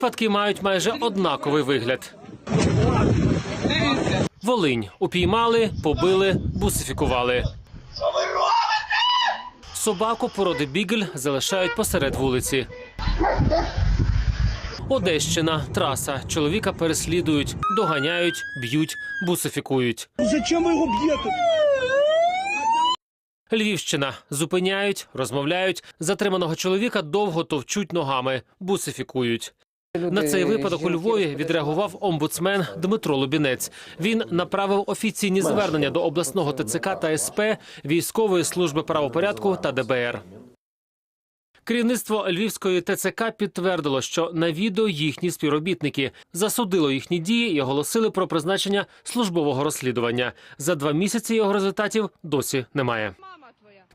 Випадки мають майже однаковий вигляд. Волинь упіймали, побили, бусифікували. Собаку породи бігель залишають посеред вулиці. Одещина, траса. Чоловіка переслідують, доганяють, б'ють, бусифікують. Зачем ви його б'єте? Львівщина зупиняють, розмовляють. Затриманого чоловіка довго товчуть ногами, бусифікують. На цей випадок у Львові відреагував омбудсмен Дмитро Лубінець. Він направив офіційні звернення до обласного ТЦК та СП, військової служби правопорядку та ДБР. Керівництво Львівської ТЦК підтвердило, що на відео їхні співробітники засудило їхні дії і оголосили про призначення службового розслідування. За два місяці його результатів досі немає.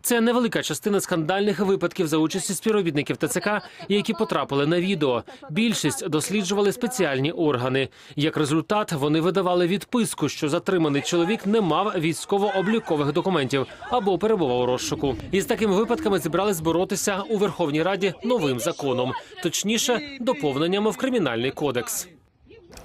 Це невелика частина скандальних випадків за участі співробітників ТЦК, які потрапили на відео. Більшість досліджували спеціальні органи. Як результат, вони видавали відписку, що затриманий чоловік не мав військово-облікових документів або перебував у розшуку. І з такими випадками зібрались боротися у Верховній Раді новим законом, точніше, доповненнями в кримінальний кодекс.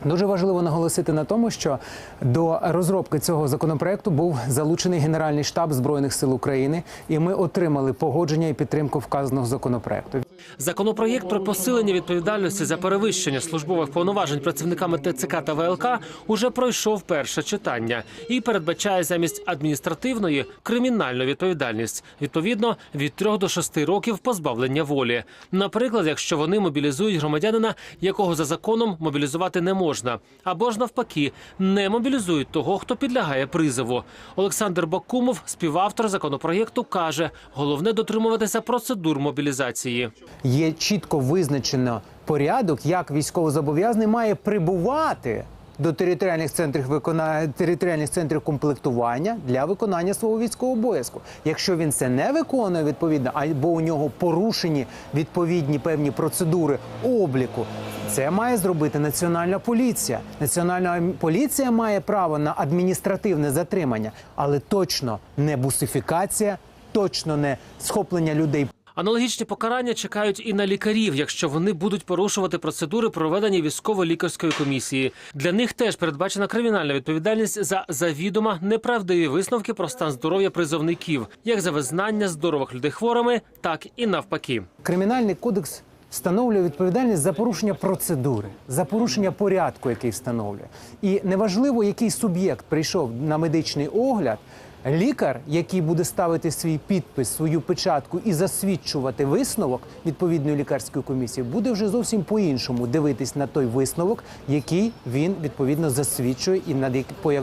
Дуже важливо наголосити на тому, що до розробки цього законопроекту був залучений Генеральний штаб збройних сил України, і ми отримали погодження і підтримку вказаного законопроекту. Законопроєкт про посилення відповідальності за перевищення службових повноважень працівниками ТЦК та ВЛК уже пройшов перше читання і передбачає замість адміністративної кримінальну відповідальність, відповідно від 3 до 6 років позбавлення волі. Наприклад, якщо вони мобілізують громадянина, якого за законом мобілізувати не можна, або ж навпаки, не мобілізують того, хто підлягає призову. Олександр Бакумов, співавтор законопроєкту, каже: головне дотримуватися процедур мобілізації. Є чітко визначено порядок, як військовозобов'язаний має прибувати до територіальних центрів викона... територіальних центрів комплектування для виконання свого військового обов'язку. Якщо він це не виконує відповідно, або у нього порушені відповідні певні процедури обліку, це має зробити національна поліція. Національна поліція має право на адміністративне затримання, але точно не бусифікація, точно не схоплення людей Аналогічні покарання чекають і на лікарів, якщо вони будуть порушувати процедури проведення військово-лікарської комісії. Для них теж передбачена кримінальна відповідальність за завідомо неправдиві висновки про стан здоров'я призовників, як за визнання здорових людей хворими, так і навпаки. Кримінальний кодекс встановлює відповідальність за порушення процедури, за порушення порядку, який встановлює. І неважливо, який суб'єкт прийшов на медичний огляд. Лікар, який буде ставити свій підпис, свою печатку і засвідчувати висновок відповідної лікарської комісії, буде вже зовсім по-іншому дивитись на той висновок, який він відповідно засвідчує, і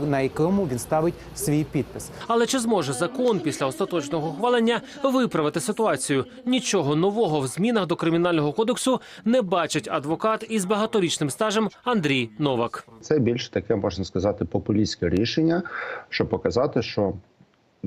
на якому він ставить свій підпис. Але чи зможе закон після остаточного ухвалення виправити ситуацію? Нічого нового в змінах до кримінального кодексу не бачить адвокат із багаторічним стажем Андрій Новак. Це більше таке можна сказати популістське рішення, щоб показати, що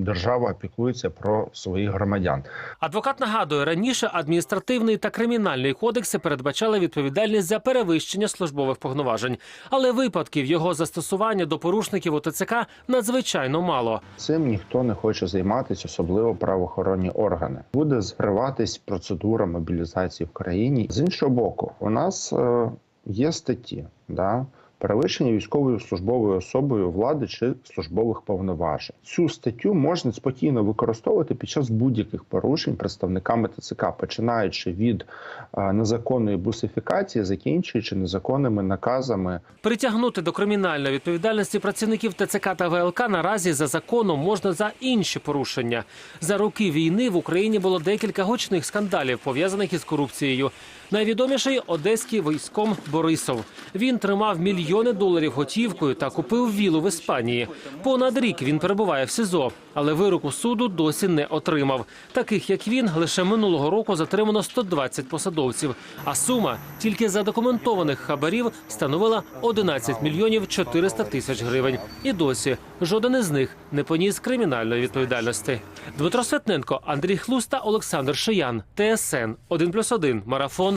держава опікується про своїх громадян. Адвокат нагадує, раніше адміністративний та кримінальний кодекси передбачали відповідальність за перевищення службових повноважень, але випадків його застосування до порушників ОТЦК надзвичайно мало. Цим ніхто не хоче займатися, особливо правоохоронні органи. Буде зриватись процедура мобілізації в країні. З іншого боку, у нас е, є статті, да. Перевищення військовою службовою особою влади чи службових повноважень. Цю статтю можна спокійно використовувати під час будь-яких порушень представниками ТЦК, починаючи від е, незаконної бусифікації, закінчуючи незаконними наказами Притягнути до кримінальної відповідальності працівників ТЦК та ВЛК наразі за законом можна за інші порушення. За роки війни в Україні було декілька гучних скандалів, пов'язаних із корупцією. Найвідоміший одеський військом Борисов. Він тримав мільйони доларів готівкою та купив вілу в Іспанії. Понад рік він перебуває в СІЗО, але вироку суду досі не отримав. Таких як він лише минулого року затримано 120 посадовців. А сума тільки задокументованих хабарів становила 11 мільйонів 400 тисяч гривень. І досі жоден із них не поніс кримінальної відповідальності. Дмитро Светненко, Андрій Хлуста, Олександр Шиян, ТСН 1+,1,